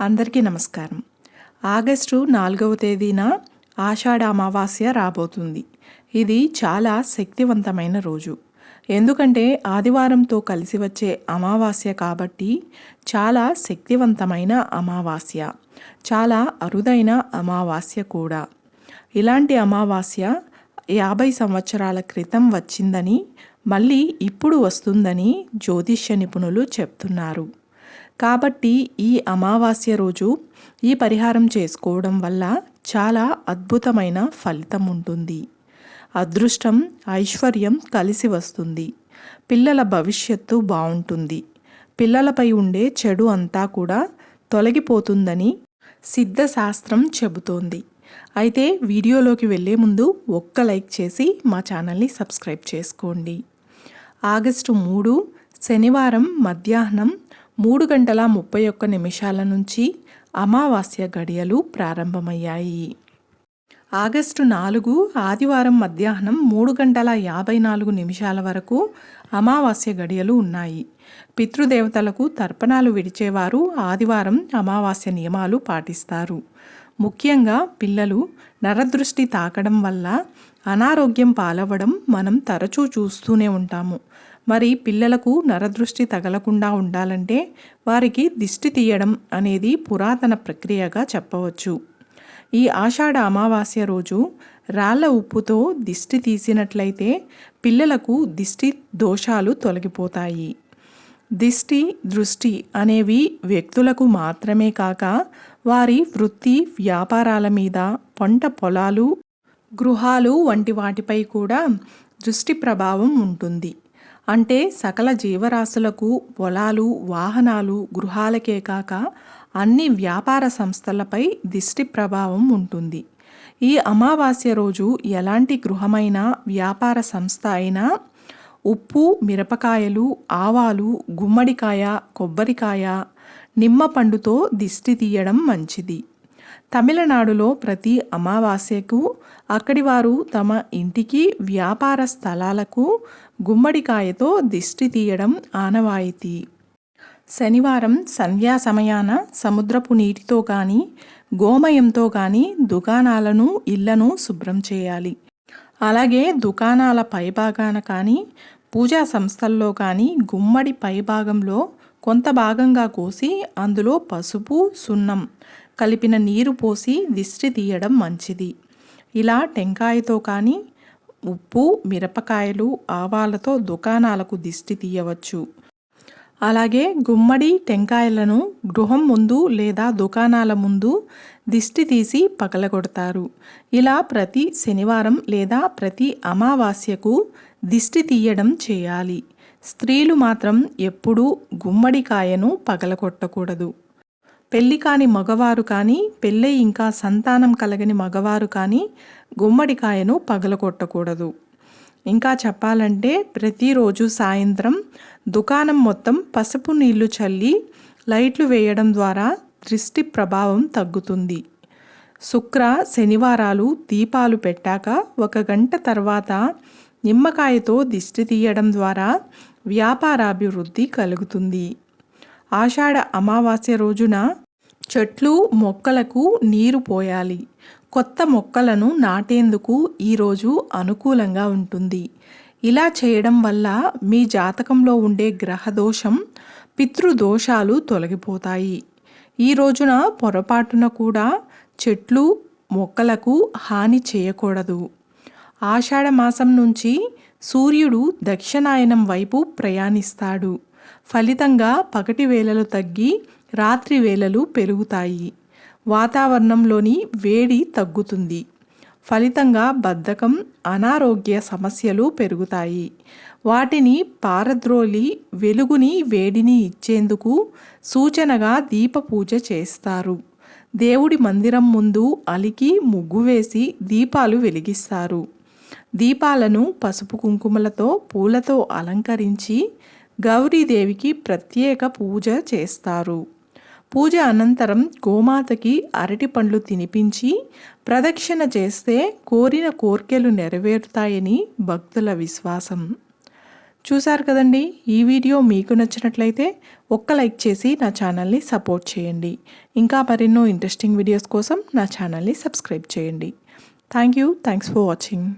అందరికీ నమస్కారం. ఆగస్టు నాలుగవ తేదీన ఆషాఢ అమావాస్య రాబోతుంది. ఇది చాలా శక్తివంతమైన రోజు. ఎందుకంటే ఆదివారంతో కలిసి వచ్చే అమావాస్య కాబట్టి చాలా శక్తివంతమైన అమావాస్య. చాలా అరుదైన అమావాస్య కూడా. ఇలాంటి అమావాస్య యాభై సంవత్సరాల క్రితం వచ్చిందని మళ్ళీ ఇప్పుడు వస్తుందని జ్యోతిష్య నిపుణులు చెప్తున్నారు. కాబట్టి ఈ అమావాస్య రోజు ఈ పరిహారం చేసుకోవడం వల్ల చాలా అద్భుతమైన ఫలితం ఉంటుంది. అదృష్టం ఐశ్వర్యం కలిసి వస్తుంది. పిల్లల భవిష్యత్తు బాగుంటుంది. పిల్లలపై ఉండే చెడు అంతా కూడా తొలగిపోతుందని సిద్ధశాస్త్రం చెబుతోంది. అయితే వీడియోలోకి వెళ్ళే ముందు ఒక్క లైక్ చేసి మా ఛానల్ని సబ్స్క్రైబ్ చేసుకోండి. ఆగస్టు మూడు శనివారం మధ్యాహ్నం మూడు గంటల ముప్పై ఒక్క నిమిషాల నుంచి అమావాస్య గడియలు ప్రారంభమయ్యాయి. ఆగస్టు నాలుగు ఆదివారం మధ్యాహ్నం మూడు గంటల యాభై నాలుగు నిమిషాల వరకు అమావాస్య గడియలు ఉన్నాయి. పితృదేవతలకు తర్పణాలు విడిచేవారు ఆదివారం అమావాస్య నియమాలు పాటిస్తారు. ముఖ్యంగా పిల్లలు నరదృష్టి తాకడం వల్ల అనారోగ్యం పాలవ్వడం మనం తరచూ చూస్తూనే ఉంటాము. మరి పిల్లలకు నరదృష్టి తగలకుండా ఉండాలంటే వారికి దిష్టి తీయడం అనేది పురాతన ప్రక్రియగా చెప్పవచ్చు. ఈ ఆషాఢ అమావాస్య రోజు రాళ్ళ ఉప్పుతో దిష్టి తీసినట్లయితే పిల్లలకు దిష్టి దోషాలు తొలగిపోతాయి. దిష్టి దృష్టి అనేవి వ్యక్తులకు మాత్రమే కాక వారి వృత్తి వ్యాపారాల మీద పంట పొలాలు గృహాలు వంటి వాటిపై కూడా దృష్టి ప్రభావం ఉంటుంది. అంటే సకల జీవరాశులకు పొలాలు వాహనాలు గృహాలకే కాక అన్ని వ్యాపార సంస్థలపై దిష్టి ప్రభావం ఉంటుంది. ఈ అమావాస్య రోజు ఎలాంటి గృహమైన వ్యాపార సంస్థ అయినా ఉప్పు మిరపకాయలు ఆవాలు గుమ్మడికాయ కొబ్బరికాయ నిమ్మ పండుతో దిష్టి తీయడం మంచిది. తమిళనాడులో ప్రతి అమావాస్యకు అక్కడి వారు తమ ఇంటికి వ్యాపార స్థలాలకు గుమ్మడికాయతో దిష్టి తీయడం ఆనవాయితీ. శనివారం సంధ్యా సమయాన సముద్రపు నీటితో కానీ గోమయంతో కానీ దుకాణాలను ఇళ్ళను శుభ్రం చేయాలి. అలాగే దుకాణాల పైభాగాన కానీ పూజా సంస్థల్లో కానీ గుమ్మడి పైభాగంలో కొంత భాగంగా కోసి అందులో పసుపు సున్నం కలిపిన నీరు పోసి దిష్టి తీయడం మంచిది. ఇలా టెంకాయతో కానీ ఉప్పు మిరపకాయలు ఆవాలతో దుకాణాలకు దిష్టి తీయవచ్చు. అలాగే గుమ్మడి టెంకాయలను గృహం ముందు లేదా దుకాణాల ముందు దిష్టి తీసి పగలగొడతారు. ఇలా ప్రతి శనివారం లేదా ప్రతి అమావాస్యకు దిష్టి తీయడం చేయాలి. స్త్రీలు మాత్రం ఎప్పుడూ గుమ్మడికాయను పగలగొట్టకూడదు. పెళ్ళి కాని మగవారు కానీ పెళ్ళై ఇంకా సంతానం కలగని మగవారు కానీ గుమ్మడికాయను పగలగొట్టకూడదు. ఇంకా చెప్పాలంటే ప్రతిరోజు సాయంత్రం దుకాణం మొత్తం పసుపు నీళ్ళు చల్లి లైట్లు వేయడం ద్వారా దృష్టి ప్రభావం తగ్గుతుంది. శుక్ర శనివారాలు దీపాలు పెట్టాక ఒక గంట తర్వాత నిమ్మకాయతో దిష్టి తీయడం ద్వారా వ్యాపారాభివృద్ధి కలుగుతుంది. ఆషాఢ అమావాస్య రోజున చెట్లు మొక్కలకు నీరు పోయాలి. కొత్త మొక్కలను నాటేందుకు ఈరోజు అనుకూలంగా ఉంటుంది. ఇలా చేయడం వల్ల మీ జాతకంలో ఉండే గ్రహదోషం పితృదోషాలు తొలగిపోతాయి. ఈ రోజున పొరపాటున కూడా చెట్లు మొక్కలకు హాని చేయకూడదు. ఆషాఢ మాసం నుంచి సూర్యుడు దక్షిణాయనం వైపు ప్రయాణిస్తాడు. ఫలితంగా పగటి వేళలు తగ్గి రాత్రి వేళలు పెరుగుతాయి. వాతావరణంలోని వేడి తగ్గుతుంది. ఫలితంగా బద్ధకం అనారోగ్య సమస్యలు పెరుగుతాయి. వాటిని పారద్రోలి వెలుగుని వేడిని ఇచ్చేందుకు సూచనగా దీప పూజ చేస్తారు. దేవుడి మందిరం ముందు అలికి ముగ్గు వేసి దీపాలు వెలిగిస్తారు. దీపాలను పసుపు కుంకుమలతో పూలతో అలంకరించి గౌరీదేవికి ప్రత్యేక పూజ చేస్తారు. పూజ అనంతరం గోమాతకి అరటి పండ్లు తినిపించి ప్రదక్షిణ చేస్తే కోరిన కోర్కెలు నెరవేరుతాయని భక్తుల విశ్వాసం. చూశారు కదండి ఈ వీడియో మీకు నచ్చినట్లయితే ఒక్క లైక్ చేసి నా ఛానల్ని సపోర్ట్ చేయండి. ఇంకా మరెన్నో ఇంట్రెస్టింగ్ వీడియోస్ కోసం నా ఛానల్ని సబ్స్క్రైబ్ చేయండి. Thank you thanks for watching.